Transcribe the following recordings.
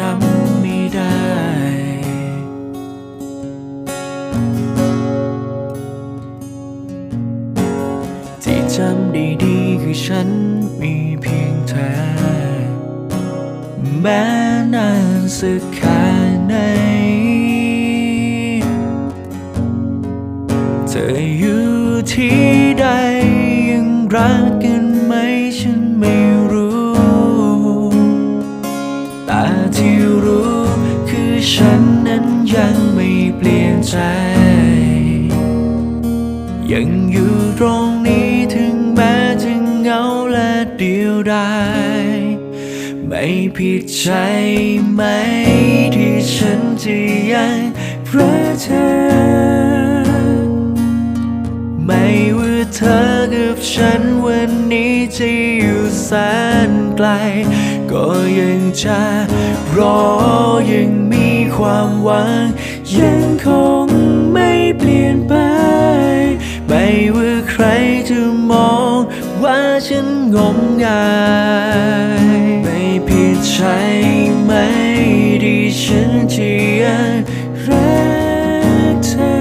จำไม่ได้ ที่จำได้ดีคือฉันมีเพียงเธอ แม้นานสักแค่ไหน เธออยู่ที่ใดยังรักกัน ที่รู้คือฉันนั้นยังไม่เปลี่ยนใจ ยังอยู่ตรงนี้ถึงแม้จะเหงาและเดียวดายไม่ผิดใจไหมที่ฉันจะยังรักเธอ ไม่ว่าเธอกับฉันวันนี้จะอยู่แสนไกล ก็ยังจะรอยังมีความหวัง ยังคงไม่เปลี่ยนไป ไม่ว่าใครจะมองว่าฉันงมงายไม่ผิดใช่ไหมที่ฉันจะยังรักเธอ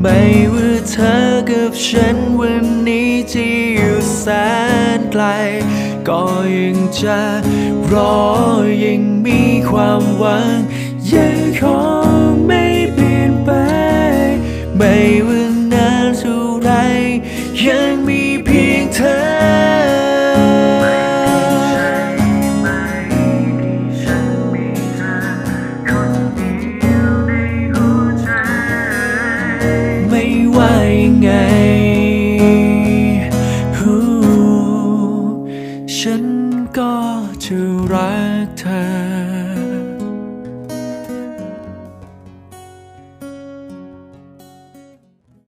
ไม่ว่าเธอกับฉันวันนี้จะอยู่แสนไกล ก็ยังจะรอยังมีความหวังยังคงไม่เปลี่ยนไป ไม่ว่านานเท่าไรยังมี ก็จะรักเธอ